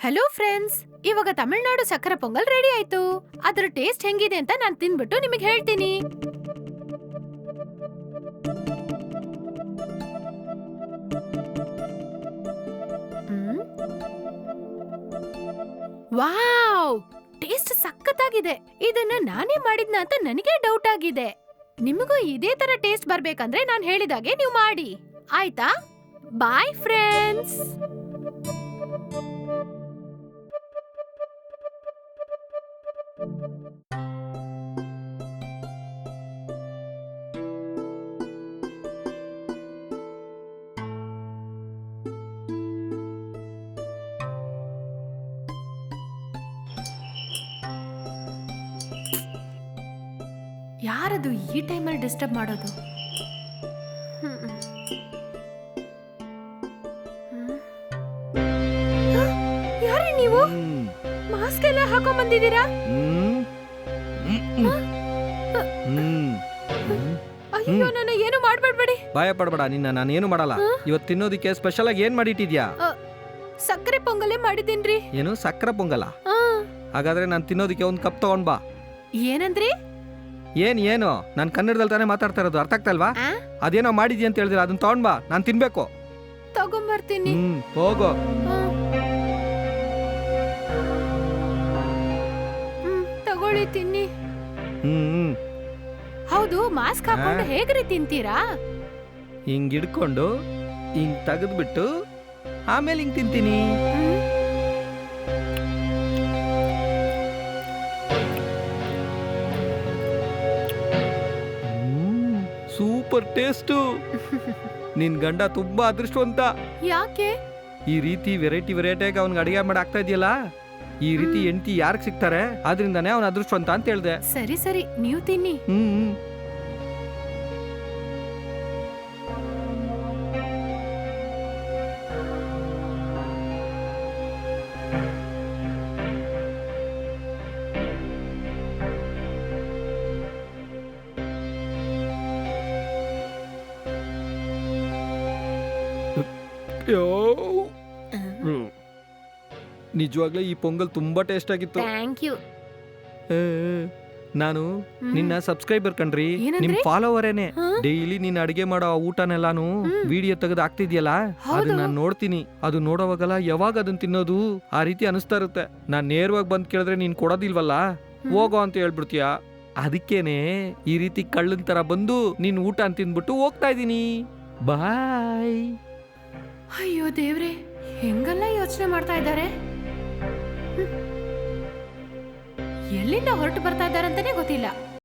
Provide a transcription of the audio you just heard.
Hello friends ಇವಾಗ ತಮಿಳ್ನಾಡು ಸಕ್ಕರೆ pongal ready ಆಯ್ತು. ಅದ್ರ ಟೇಸ್ಟ್ ಹೆಂಗಿದೆ ಅಂತ ನಾನು ತಿನ್ಬಿಟ್ಟು ನಿಮಗೆ ಹೇಳ್ತೀನಿ. ವಾವ್! ಟೇಸ್ಟ್ ಸಖತ್ತಾಗಿದೆ. ಇದನ್ನ ನಾನೇ ಮಾಡಿದ್ನ ಅಂತ ನನಗೆ ಡೌಟ್ ಆಗಿದೆ. ನಿಮಗೂ ಇದೇ ತರ ಟೇಸ್ಟ್ ಬರ್ಬೇಕಂದ್ರೆ ನಾನು ಹೇಳಿದಾಗೆ ನೀವು ಮಾಡಿ. ಆಯ್ತಾ? ಬಾಯ್ ಫ್ರೆಂಡ್ಸ್ ಯಾರದು ಈ ಟೈಮಲ್ಲಿ ಡಿಸ್ಟರ್ಬ್ ಮಾಡೋದು. ಯಾರೇ ನೀವು. ಮಾಸ್ಕ್ ಎಲ್ಲ ಹಾಕೊಂಡ್ ಬಂದಿದ್ದೀರಾ. ಅಯ್ಯೋ ನನ್ನ ಏನು ಮಾಡ್ಬೇಡ್ಬೇಡಿ. ಭಯ ಪಡ್ಬೇಡ ನಿನ್ನ ನಾನೇನು ಮಾಡಲ್ಲ. ಹ? ಇವತ್ತು ತಿನ್ನೋದಿಕ್ಕೆ ಸ್ಪೆಷಲ್ ಆಗಿ ಏನ್ ಮಾಡಿಟ್ಟಿದ್ಯಾ? ಸಕ್ಕರೆ ಪೊಂಗಲೇ ಮಾಡಿದ್ದೀನ್ರಿ. ಏನು? ಸಕ್ಕರೆ ಪೊಂಗಲ? ಹಾಗಾದ್ರೆ ನಾನು ತಿನ್ನೋದಿಕ್ಕೆ ಒಂದು ಕಪ್ ತಗೊಂಡ್ ಬಾ. ಏನಂದ್ರಿ? ಏನ್ ಏನು? ನಾನು ಕನ್ನಡದಲ್ಲಿ ತಾನೇ ಮಾತಾಡ್ತಾ ಇರೋದು ಅರ್ಥ ಆಗ್ತಾ ಇಲ್ವಾ? ಅದೇನೋ ಮಾಡಿದ್ಯಾ ಅಂತ ಹೇಳಿದ್ರೆ ಅದನ್ನ ತಗೊಂಡ್ ಬಾ ನಾನು ತಿನ್ಬೇಕು. ತಗೊಂಬರ್ತೀನಿ. ಹ್ಮ್ ಹೋಗು. ತಗೊಳ್ಳಿ ತಿನ್ನಿ. ಹ್ಮ್. ಹೌದು ಮಾಸ್ಕ್ ಹಾಕೊಂಡು? ಹೇಗ್ರಿ ತಿಂತೀರಾ? ಹಿಂಗ್ ಹಿಡ್ಕೊಂಡು ಹಿಂಗ್ ತೆಗೆದ್ಬಿಟ್ಟು ಆಮೇಲೆ ಹಿಂಗ್ ತಿಂತೀನಿ. Super taste. ನಿನ್ ಗಂಡ ತುಂಬಾ ಅದೃಷ್ಟವಂತ. ಯಾಕೆ? ಈ ರೀತಿ ವೆರೈಟಿ ವೆರೈಟಿಯಾಗಿ ಅವ್ನಿಗೆ ಅಡಿಗೆ ಮಾಡಿ ಆಗ್ತಾ ಇದೆಯಲ್ಲ? ಈ ರೀತಿ. ಹೆಂಡತಿ ಯಾರಿಗೆ ಸಿಗ್ತಾರೆ ಆದ್ರಿಂದಾನೇ ಅವನ ಅದೃಷ್ಟವಂತ ಅಂತ ಹೇಳ್ದೆ ಸರಿ ಸರಿ ನೀವು ತಿನ್ನಿ ಹ್ಮ್ ಹ್ಮ್. ಯೋ. ನಿಜವಾಗ್ಲೂ ಈ ಪೊಂಗಲ್ ತುಂಬಾ ಟೇಸ್ಟ್ ಆಗಿತ್ತು. ಥ್ಯಾಂಕ್ ಯು ಏ, ನಾನು ನಿನ್ನ ಸಬ್ಸ್ಕ್ರೈಬರ್ ಕಣ್ರಿ. ಏನಂದ್ರಿ? ನಿಮ್ ಫಾಲೋವರೇನೆ ಹಾ? ಡೈಲಿ ನೀನ್ ಅಡಿಗೆ ಮಾಡೋ ಆ ಊಟನೆಲ್ಲಾನು ಹ್ಮ್. ವಿಡಿಯೋ ತೆಗೆದು ಹಾಕ್ತಿದ್ಯಲ್ಲ? ಹೌದು. ಅದನ್ನ ನಾನು ನೋಡ್ತೀನಿ. ಅದು ನೋಡೋವಾಗಲ್ಲ ಯಾವಾಗ ಅದನ್ನ ತಿನ್ನೋದು? ಆ ರೀತಿ ಅನಿಸ್ತಾ ಇರುತ್ತೆ. ನಾನ್ ನೇರವಾಗಿ ಬಂದ್ ಕೇಳಿದ್ರೆ ನೀನ್ ಕೊಡೋದಿಲ್ವಲ್ಲ? ಹ್ಮ್. ಹೋಗೋ ಅಂತ ಹೇಳ್ಬಿಡ್ತೀಯ? ಅದಕ್ಕೇನೆ ಈ ರೀತಿ ಕಳ್ಳನ್ ತರ ಬಂದು ನೀನ್ ಊಟ ಅಂತ ತಿಂದ್ಬಿಟ್ಟು ಹೋಗ್ತಾ ಇದೀನಿ ಬಾಯ್ ಅಯ್ಯೋ ದೇವ್ರೆ ಹೆಂಗೆಲ್ಲ ಯೋಚನೆ ಮಾಡ್ತಾ ಇದ್ದಾರೆ? ಎಲ್ಲಿಂದ ಹೊರಟು ಬರ್ತಾ ಇದ್ದಾರೆ ಅಂತಾನೆ ಗೊತ್ತಿಲ್ಲ.